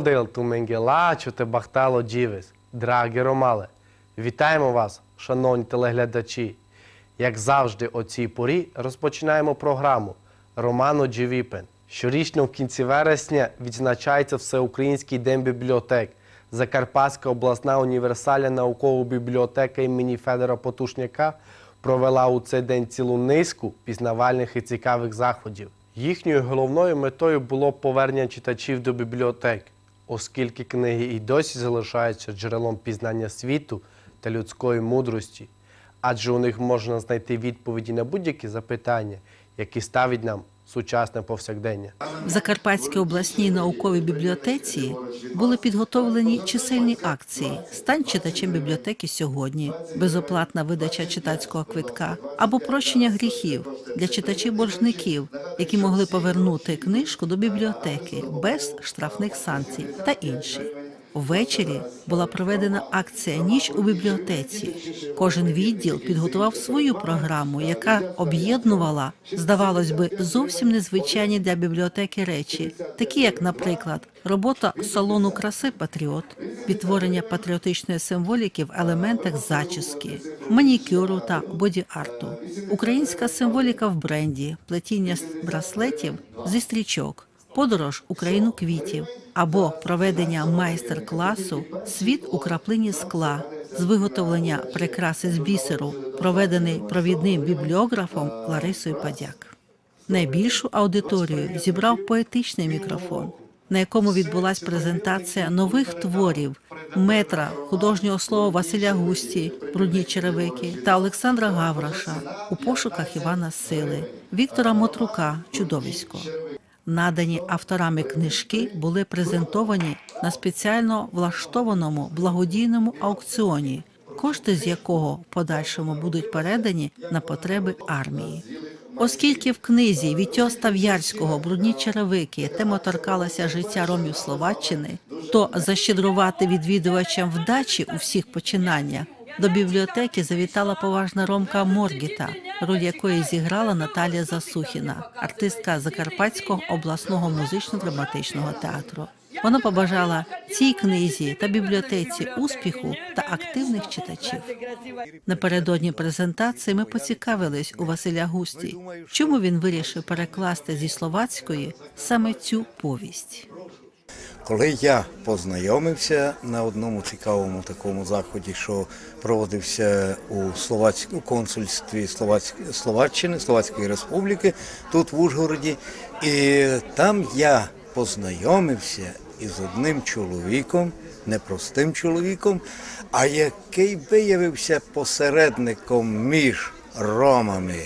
Дело дел ту менгелачу те бахтало джівес. Драгі ромале, вітаємо вас, шановні телеглядачі. Як завжди, о цій порі розпочинаємо програму Романо Джівіпен. Щорічно в кінці вересня відзначається Всеукраїнський день бібліотек. Закарпатська обласна універсальна наукова бібліотека імені Федора Потушняка провела у цей день цілу низку пізнавальних і цікавих заходів. Їхньою головною метою було повернення читачів до бібліотек, оскільки книги і досі залишаються джерелом пізнання світу та людської мудрості, адже у них можна знайти відповіді на будь-які запитання, які ставить нам сучасне повсякдення. В Закарпатській обласній науковій бібліотеці були підготовлені чисельні акції Стань читачем бібліотеки сьогодні, безоплатна видача читацького квитка або прощення гріхів для читачів-боржників, які могли повернути книжку до бібліотеки без штрафних санкцій та інші. Ввечері була проведена акція Ніч у бібліотеці. Кожен відділ підготував свою програму, яка об'єднувала, здавалось би, зовсім незвичайні для бібліотеки речі, такі як, наприклад, робота салону краси Патріот, відтворення патріотичної символіки в елементах зачіски, манікюру та боді-арту, українська символіка в бренді, плетіння браслетів зі стрічок подорож у країну квітів або проведення майстер-класу Світ у краплині скла з виготовлення прикраси з бісеру, проведений провідним бібліографом Ларисою Падяк. Найбільшу аудиторію зібрав поетичний мікрофон, на якому відбулася презентація нових творів метра художнього слова Василя Густі, брудні черевики та Олександра Гавраша у пошуках Івана Сили, Віктора Мотрука, Чудовисько. Надані авторами книжки були презентовані на спеціально влаштованому благодійному аукціоні, кошти з якого в подальшому будуть передані на потреби армії. Оскільки в книзі Вітьо Став'ярського брудні черевики тема торкалася життя ромів Словаччини, то защедрувати відвідувачам вдачі у всіх починаннях до бібліотеки завітала поважна ромка Моргіта, роль якої зіграла Наталія Засухіна, артистка Закарпатського обласного музично-драматичного театру. Вона побажала цій книзі та бібліотеці успіху та активних читачів. Напередодні презентації ми поцікавились у Василя Густі, чому він вирішив перекласти зі словацької саме цю повість. Коли я познайомився на одному цікавому такому заході, що проводився у Словацькому консульстві Словацької Словаччини, Словацької Республіки, тут в Ужгороді, і там я познайомився із одним чоловіком, непростим чоловіком, а який виявився посередником між ромами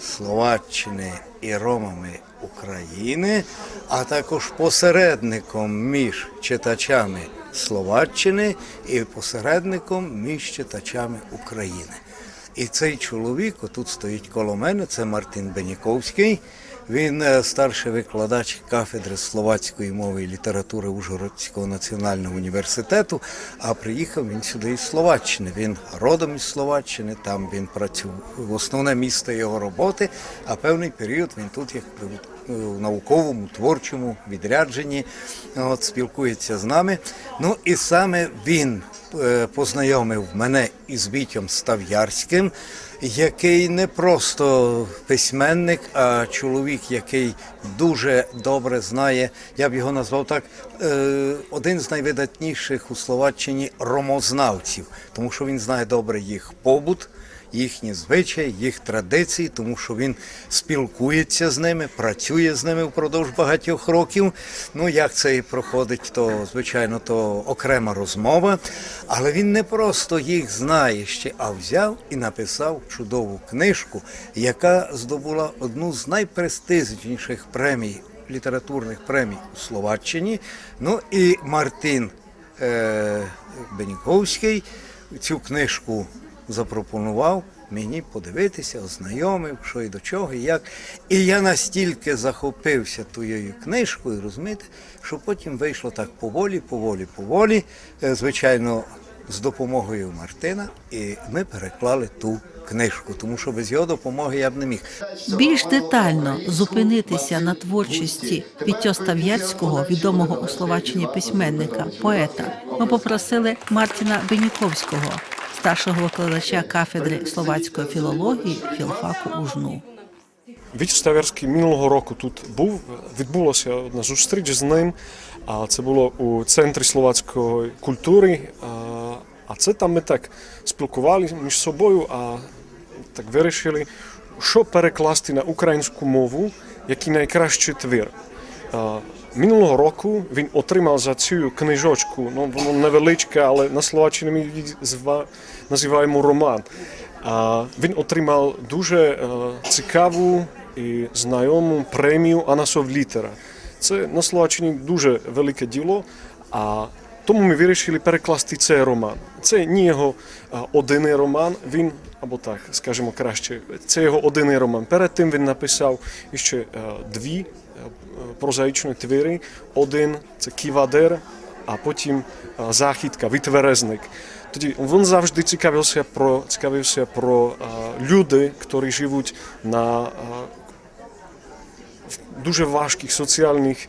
Словаччини і Ромами України, а також посередником між читачами Словаччини і посередником між читачами України. І цей чоловік, тут стоїть коло мене, це Мартин Беніковський. Він е, старший викладач кафедри словацької мови і літератури Ужгородського національного університету. А приїхав він сюди із Словаччини. Він родом із Словаччини, там він працював основне місце його роботи. А певний період він тут як у науковому, творчому відрядженні от, спілкується з нами. Ну і саме він е, познайомив мене із Вітєм Став'ярським, який не просто письменник, а чоловік, який дуже добре знає, я б його назвав так, е, один з найвидатніших у Словаччині ромознавців, тому що він знає добре їх побут їхні звичаї, їх традиції, тому що він спілкується з ними, працює з ними впродовж багатьох років. Ну як це і проходить, то звичайно то окрема розмова. Але він не просто їх знає ще, а взяв і написав чудову книжку, яка здобула одну з найпрестижніших премій. Літературних премій у Словаччині. Ну і Мартин е, Беніковський цю книжку запропонував мені подивитися, ознайомив, що і до чого, і як. І я настільки захопився тією книжкою, розумієте, що потім вийшло так поволі, поволі, поволі, е, звичайно, з допомогою Мартина, і ми переклали ту книжку, тому що без його допомоги я б не міг. Більш детально зупинитися на творчості Вітьоста В'ярського, відомого у Словаччині письменника, поета, ми попросили Мартіна Беніковського, старшого викладача кафедри словацької філології філфаку УЖНУ. Вітя Ставерський минулого року тут був. Відбулася одна зустріч з ним. А це було у центрі словацької культури. А це там ми так спілкувалися між собою, а так вирішили, що перекласти на українську мову, який найкращий твір. Минулого року він отримав за цю книжочку, ну воно невеличке, але на Словаччині ми її називаємо роман. А він отримав дуже е, цікаву і знайому премію Анасов Літера. Це на Словаччині дуже велике діло, а тому ми вирішили перекласти цей роман. Це не його е, одинний роман, він, або так, скажімо краще, це його одинний роман. Перед тим він написав ще е, дві прозаїчні твіри. Один це Ківадер, а потім Західка, Витверезник. Тоді він завжди цікавився про, цікавився про люди, які живуть на дуже важких соціальних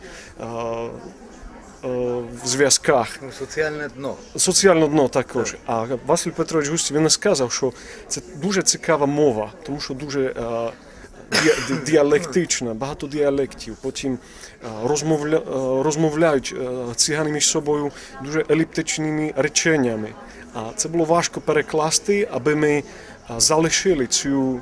зв'язках. Ну, Соціальне дно. Соціальне дно також. А Василь Петрович Густі він сказав, що це дуже цікава мова, тому що дуже діалектична, багато діалектів. Потім е, розмовля, е, розмовляють е, цигани між собою дуже еліптичними реченнями. А це було важко перекласти, аби ми залишили цю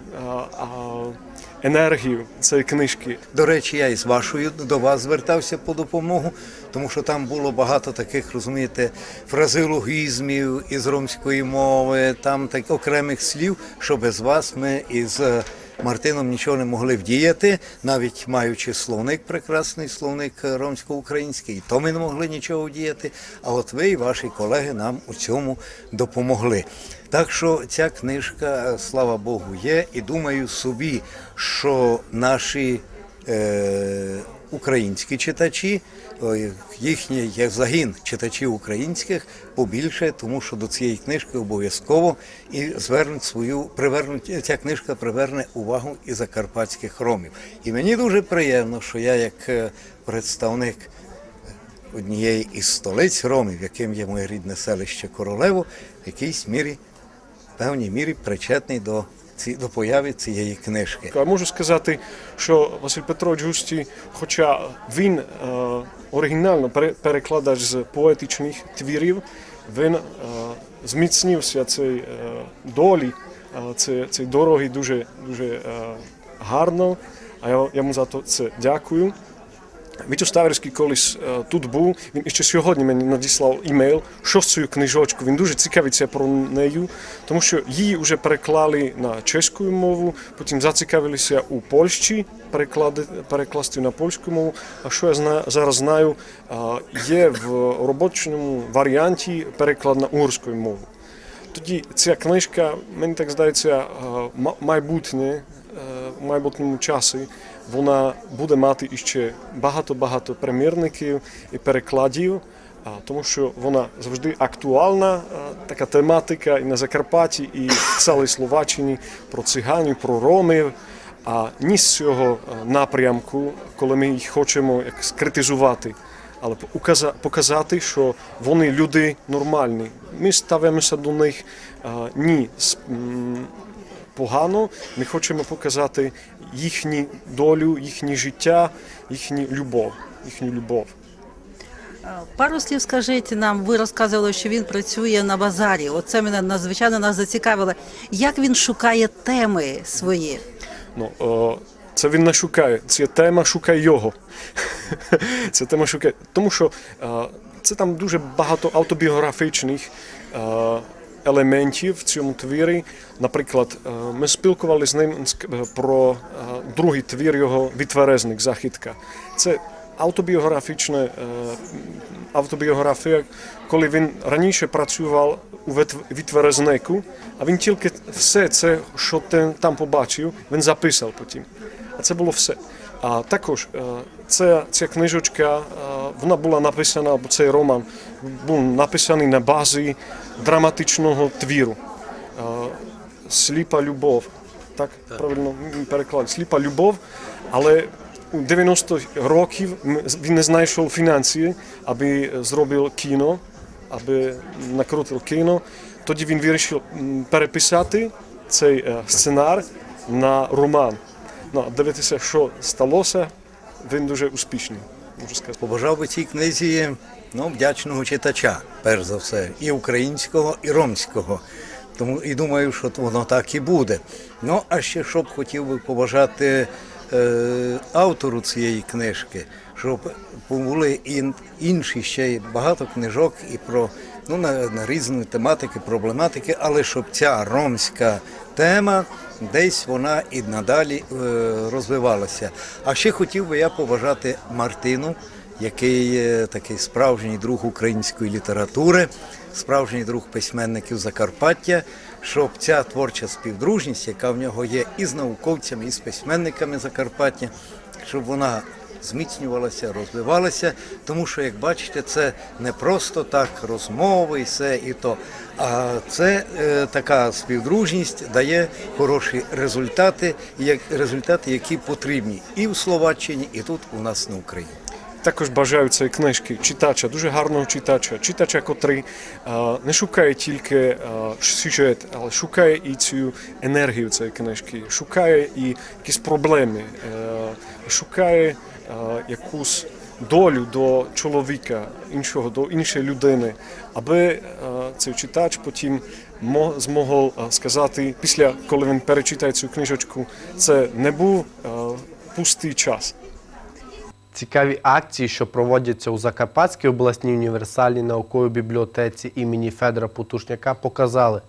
енергію цієї книжки. До речі, я із вашою до вас звертався по допомогу, тому що там було багато таких, розумієте, фразеологізмів із ромської мови, там так окремих слів, що без вас ми із Мартином нічого не могли вдіяти, навіть маючи словник, прекрасний словник е, ромсько-український, то ми не могли нічого вдіяти. А от ви і ваші колеги нам у цьому допомогли. Так що ця книжка, е, слава Богу, є, і думаю собі, що наші е, українські читачі, їхній як загін читачів українських побільше, тому що до цієї книжки обов'язково і звернуть свою привернуть ця книжка приверне увагу і закарпатських ромів. І мені дуже приємно, що я як е, представник однієї із столиць ромів, яким є моє рідне селище Королево, в якійсь мірі, в певній мірі причетний до, до появи цієї книжки. А можу сказати, що Василь Петрович Густі, хоча він е, оригінально перекладач з поетичних твірів, він е, зміцнився цій е, долі, цієї дороги дуже, дуже гарно, а я йому за то це дякую. Вітю Ставерський колись е, тут був, він ще сьогодні мені надіслав імейл, що з цією книжочкою. Він дуже цікавиться про нею, тому що її вже переклали на чеську мову, потім зацікавилися у Польщі перекласти на польську мову. А що я зараз знаю, е, є в робочому варіанті переклад на угорську мову. Тоді ця книжка, мені так здається, е, майбутнє, майбутньому часі вона буде мати іще багато-багато примірників і перекладів, тому що вона завжди актуальна, така тематика і на Закарпатті, і в цілій Словаччині про циганів, про ромів. А ні з цього напрямку, коли ми їх хочемо як скритизувати, але показати, що вони люди нормальні. Ми ставимося до них ні з- погано. Ми хочемо показати їхню долю, їхнє життя, їхню любов. Їхню любов. Пару слів скажіть нам, ви розказували, що він працює на базарі. Оце мене надзвичайно нас зацікавило. Як він шукає теми свої? Ну, о, це він не шукає. Ця тема шукає його. Це тема шукає. Тому що е, це там дуже багато автобіографічних е, елементів в цьому твірі. Наприклад, е, ми спілкувалися з ним е, про е, другий твір його Відтверезник Західка. Це автобіографічна автобіографія, коли він раніше працював у Відтверезнику, а він тільки все це, що там побачив, він записав потім. А це було все. А також е, ця, ця книжечка, е, вона була написана, або цей роман був написаний на базі драматичного твіру. Е, сліпа любов. Так, правильно переклад. Сліпа любов, але у 90 років він не знайшов фінансів, аби зробив кіно, аби накрутив кіно. Тоді він вирішив переписати цей сценар на роман. Ну, а дивитися, що сталося, він дуже успішний, можу сказати. Побажав би цій книзі ну, вдячного читача, перш за все, і українського, і ромського. Тому і думаю, що воно так і буде. Ну, а ще що б хотів би побажати е, автору цієї книжки, щоб були і інші ще багато книжок і про ну, на, на різні тематики, проблематики, але щоб ця ромська тема десь вона і надалі е, розвивалася. А ще хотів би я побажати Мартину, який е, такий справжній друг української літератури, справжній друг письменників Закарпаття, щоб ця творча співдружність, яка в нього є і з науковцями, і з письменниками Закарпаття, щоб вона зміцнювалася, розвивалася, тому що, як бачите, це не просто так розмови і все і то, а це е, така співдружність дає хороші результати, як результати, які потрібні і в Словаччині, і тут у нас на Україні. Також бажаю цієї книжки читача, дуже гарного читача, читача, котрий е, не шукає тільки е, сюжет, але шукає і цю енергію цієї книжки, шукає і якісь проблеми, е, шукає якусь долю до чоловіка, іншого, до іншої людини, аби е, цей читач потім мо- змог е, сказати, після коли він перечитає цю книжечку, це не був е, пустий час. Цікаві акції, що проводяться у Закарпатській обласній універсальній науковій бібліотеці імені Федора Потушняка, показали,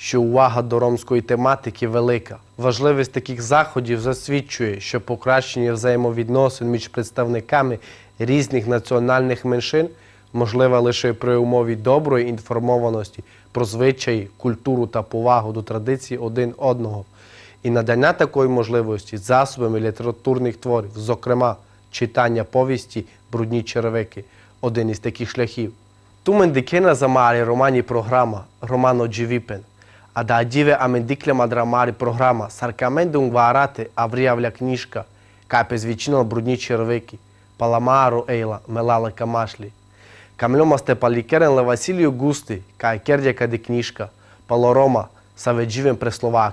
що увага до ромської тематики велика. Важливість таких заходів засвідчує, що покращення взаємовідносин між представниками різних національних меншин можливе лише при умові доброї інформованості про звичаї, культуру та повагу до традицій один одного і надання такої можливості засобами літературних творів, зокрема читання повісті Брудні черевики один із таких шляхів. Tu mendikena zamari romani programa Romano А да ajive амендиклема драмари програма sarcamente ungvarate avriavlja knjiška, kaj pez većino brudni červeki, palamaru ejla, melale kamašli. Камлема сте паликерен ле Василио Густи, кај кердје де книшка, палорома, са веџивен преслова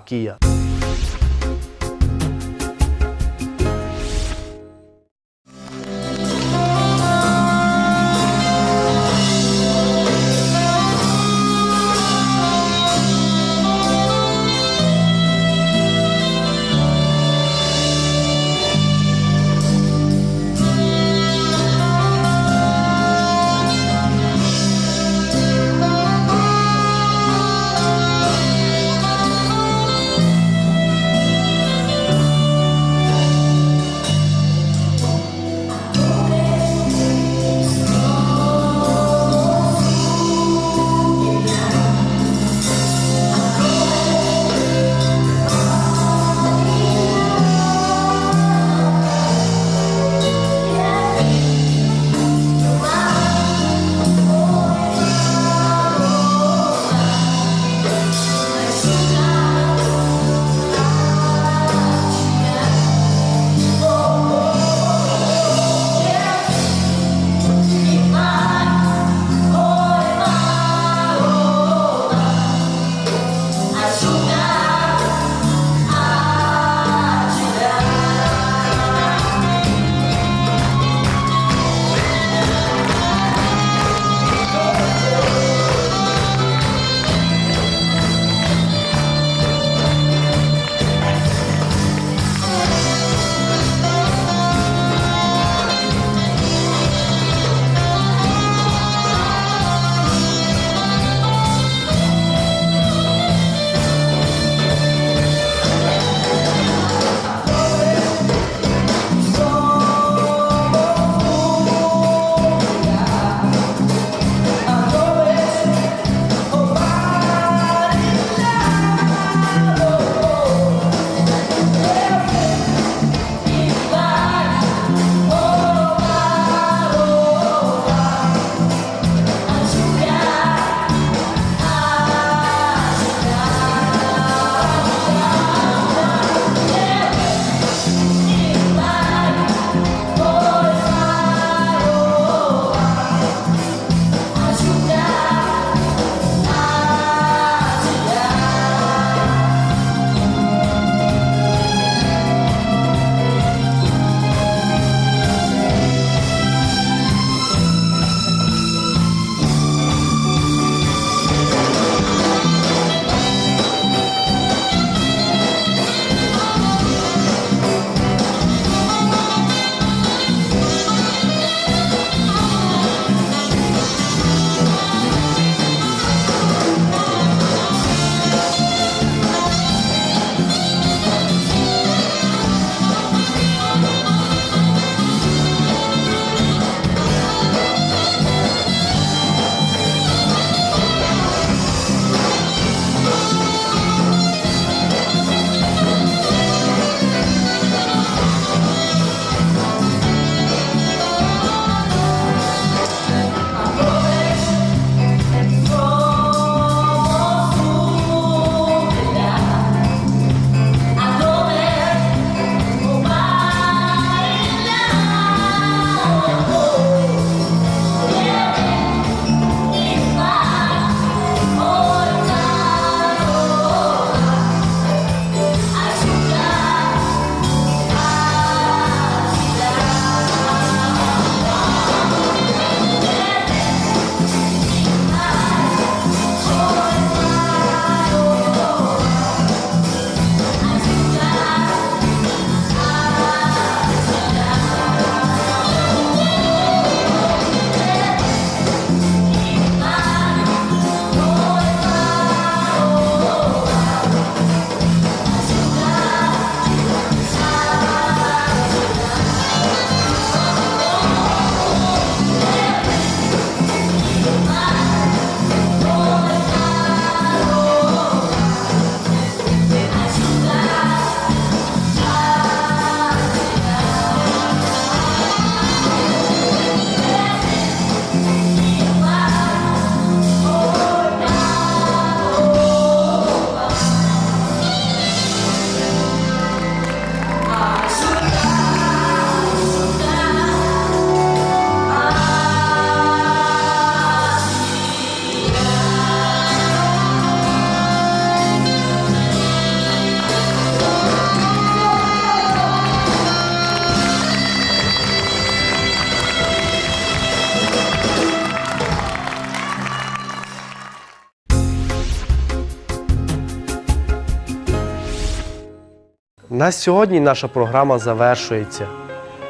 На сьогодні наша програма завершується.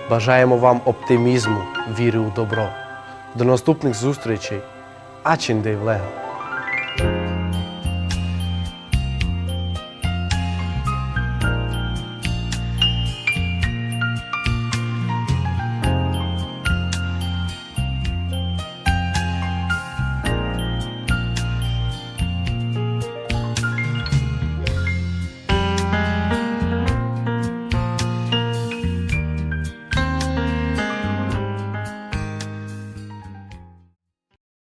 Бажаємо вам оптимізму, віри у добро. До наступних зустрічей. Ачин Влега.